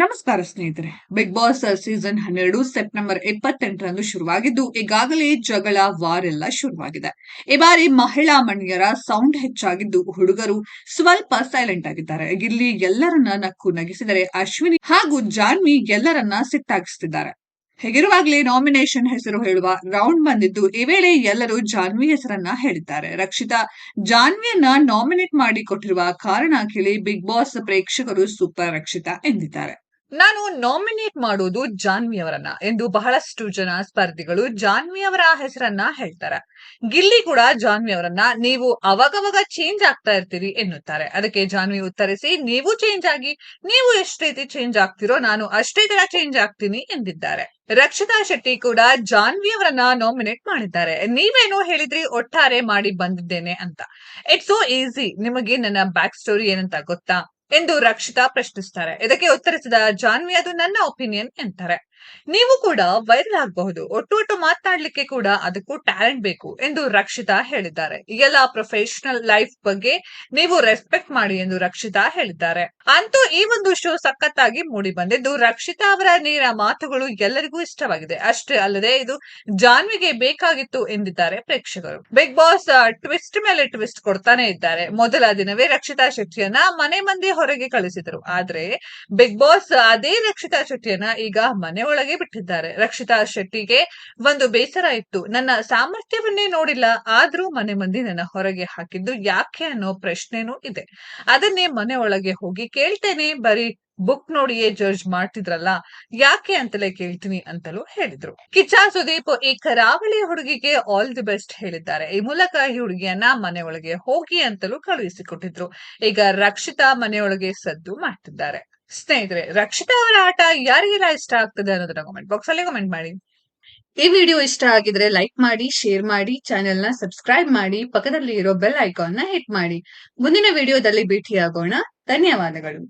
ನಮಸ್ಕಾರ ಸ್ನೇಹಿತರೆ. Big boss season ಹನ್ನೆರಡು ಸೆಪ್ಟೆಂಬರ್ ಇಪ್ಪತ್ತೆಂಟರಂದು ಶುರುವಾಗಿದ್ದು, ಈಗಾಗಲೇ ಜಗಳ ವಾರ್ ಎಲ್ಲ ಶುರುವಾಗಿದೆ. ಈ ಬಾರಿ ಮಹಿಳಾ ಮಣಿಯರ ಸೌಂಡ್ ಹೆಚ್ಚಾಗಿದ್ದು, ಹುಡುಗರು ಸ್ವಲ್ಪ ಸೈಲೆಂಟ್ ಆಗಿದ್ದಾರೆ. ಇಲ್ಲಿ ಎಲ್ಲರನ್ನ ನಕ್ಕು ನಗಿಸಿದರೆ ಅಶ್ವಿನಿ ಹಾಗೂ ಜಾನ್ವಿ ಎಲ್ಲರನ್ನ ಸಿಟ್ಟಾಗಿಸುತ್ತಿದ್ದಾರೆ ಹೇಗಿರುವಾಗಲೇ ನಾಮಿನೇಷನ್ ಹೆಸರು ಹೇಳುವ ರೌಂಡ್ ಬಂದಿದ್ದು, ಈ ವೇಳೆ ಎಲ್ಲರೂ ಜಾನ್ವಿ ಹೆಸರನ್ನ ಹೇಳಿದ್ದಾರೆ. ರಕ್ಷಿತಾ, ಜಾನ್ವಿಯನ್ನ ನಾಮಿನೇಟ್ ಮಾಡಿ ಕೊಟ್ಟಿರುವ ಕಾರಣ ಕೇಳಿ ಬಿಗ್ ಬಾಸ್ ಪ್ರೇಕ್ಷಕರು ಸೂಪರ್ ರಕ್ಷಿತಾ ಎಂದಿದ್ದಾರೆ. ನಾನು ನಾಮಿನೇಟ್ ಮಾಡುವುದು ಜಾನ್ವಿ ಅವರನ್ನ ಎಂದು ಬಹಳಷ್ಟು ಜನ ಸ್ಪರ್ಧಿಗಳು ಜಾನ್ವಿ ಅವರ ಹೆಸರನ್ನ ಹೇಳ್ತಾರೆ. ಗಿಲ್ಲಿ ಕೂಡ ಜಾನ್ವಿ ಅವರನ್ನ ನೀವು ಅವಾಗವಾಗ ಚೇಂಜ್ ಆಗ್ತಾ ಇರ್ತೀರಿ ಎನ್ನುತ್ತಾರೆ. ಅದಕ್ಕೆ ಜಾನ್ವಿ ಉತ್ತರಿಸಿ, ನೀವು ಚೇಂಜ್ ಆಗಿ, ನೀವು ಎಷ್ಟು ರೀತಿ ಚೇಂಜ್ ಆಗ್ತಿರೋ ನಾನು ಅಷ್ಟೇ ತರ ಚೇಂಜ್ ಆಗ್ತೀನಿ ಎಂದಿದ್ದಾರೆ. ರಕ್ಷಿತಾ ಶೆಟ್ಟಿ ಕೂಡ ಜಾನ್ವಿ ಅವರನ್ನ ನಾಮಿನೇಟ್ ಮಾಡಿದ್ದಾರೆ. ನೀವೇನು ಹೇಳಿದ್ರಿ, ಒಟ್ಟಾರೆ ಮಾಡಿ ಬಂದಿದ್ದೇನೆ ಅಂತ. ಇಟ್ಸ್ ಸೋ ಈಸಿ ನಿಮಗೆ ನನ್ನ ಬ್ಯಾಕ್ ಸ್ಟೋರಿ ಏನಂತ ಗೊತ್ತಾ? ಎಂದು ರಕ್ಷಿತಾ ಪ್ರಶ್ನಿಸ್ತಾರೆ. ಇದಕ್ಕೆ ಉತ್ತರಿಸಿದ ಜಾನ್ವಿ ಅದು ನನ್ನ ಒಪಿನಿಯನ್ ಎಂತಾರೆ. ನೀವು ಕೂಡ ವೈರಲ್ ಆಗಬಹುದು. ಒಟ್ಟು ಒಟ್ಟು ಮಾತನಾಡ್ಲಿಕ್ಕೆ ಕೂಡ ಅದಕ್ಕೂ ಟ್ಯಾಲೆಂಟ್ ಬೇಕು ಎಂದು ರಕ್ಷಿತಾ ಹೇಳಿದ್ದಾರೆ. ಎಲ್ಲ ಪ್ರೊಫೆಷನಲ್ ಲೈಫ್ ಬಗ್ಗೆ ನೀವು ರೆಸ್ಪೆಕ್ಟ್ ಮಾಡಿ ಎಂದು ರಕ್ಷಿತಾ ಹೇಳಿದ್ದಾರೆ. ಅಂತೂ ಈ ಒಂದು ಶೋ ಸಖತ್ತಾಗಿ ಮೂಡಿ ಬಂದಿದ್ದು ರಕ್ಷಿತಾ ಅವರ ನೀರ ಮಾತುಗಳು ಎಲ್ಲರಿಗೂ ಇಷ್ಟವಾಗಿದೆ. ಅಷ್ಟೇ ಅಲ್ಲದೆ ಇದು ಜಾನ್ವಿಗೆ ಬೇಕಾಗಿತ್ತು ಎಂದಿದ್ದಾರೆ ಪ್ರೇಕ್ಷಕರು. ಬಿಗ್ ಬಾಸ್ ಟ್ವಿಸ್ಟ್ ಮೇಲೆ ಟ್ವಿಸ್ಟ್ ಕೊಡ್ತಾನೆ ಇದ್ದಾರೆ. ಮೊದಲ ದಿನವೇ ರಕ್ಷಿತಾ ಶೆಟ್ಟಿಯನ್ನ ಮನೆ ಮಂದಿ ಹೊರಗೆ ಕಳಿಸಿದರು. ಆದ್ರೆ ಬಿಗ್ ಬಾಸ್ ಅದೇ ರಕ್ಷಿತಾ ಶೆಟ್ಟಿಯನ್ನ ಈಗ ಮನೆ ಒಳಗೆ ಬಿಟ್ಟಿದ್ದಾರೆ. ರಕ್ಷಿತಾ ಶೆಟ್ಟಿಗೆ ಒಂದು ಬೇಸರ ಇತ್ತು. ನನ್ನ ಸಾಮರ್ಥ್ಯವನ್ನೇ ನೋಡಿಲ್ಲ. ಆದ್ರೂ ಮನೆ ಮಂದಿ ನನ್ನ ಹೊರಗೆ ಹಾಕಿದ್ದು ಯಾಕೆ ಅನ್ನೋ ಪ್ರಶ್ನೆನೂ ಇದೆ. ಅದನ್ನೇ ಮನೆ ಒಳಗೆ ಹೋಗಿ ಕೇಳ್ತೇನೆ. ಬರೀ ಬುಕ್ ನೋಡಿಯೇ ಜಡ್ಜ್ ಮಾಡ್ತಿದ್ರಲ್ಲ. ಯಾಕೆ ಅಂತಲೇ ಕೇಳ್ತೀನಿ ಅಂತಲೂ ಹೇಳಿದ್ರು. ಕಿಚ್ಚ ಸುದೀಪ್ ಈ ಕರಾವಳಿ ಹುಡುಗಿಗೆ ಆಲ್ ದಿ ಬೆಸ್ಟ್ ಹೇಳಿದ್ದಾರೆ. ಈ ಮೂಲಕ ಈ ಹುಡುಗಿಯನ್ನ ಮನೆ ಒಳಗೆ ಹೋಗಿ ಅಂತಲೂ ಕಳುಹಿಸಿಕೊಟ್ಟಿದ್ರು. ಈಗ ರಕ್ಷಿತಾ ಮನೆಯೊಳಗೆ ಸದ್ದು ಮಾಡ್ತಿದ್ದಾರೆ. ಸ್ನೇಹಿತರೆ, ರಕ್ಷಿತಾ ಅವರ ಆಟ ಯಾರಿಗೆಲ್ಲ ಇಷ್ಟ ಆಗ್ತದೆ ಅನ್ನೋದನ್ನ ಕಮೆಂಟ್ ಬಾಕ್ಸ್ ಅಲ್ಲಿ ಕಮೆಂಟ್ ಮಾಡಿ. ಈ ವಿಡಿಯೋ ಇಷ್ಟ ಆಗಿದ್ರೆ ಲೈಕ್ ಮಾಡಿ ಶೇರ್ ಮಾಡಿ ಚಾನೆಲ್ನ ಸಬ್ಸ್ಕ್ರೈಬ್ ಮಾಡಿ ಪಕ್ಕದಲ್ಲಿ ಇರೋ ಬೆಲ್ ಐಕಾನ್ನ ಹಿಟ್ ಮಾಡಿ. ಮುಂದಿನ ವಿಡಿಯೋದಲ್ಲಿ ಭೇಟಿಯಾಗೋಣ. ಧನ್ಯವಾದಗಳು.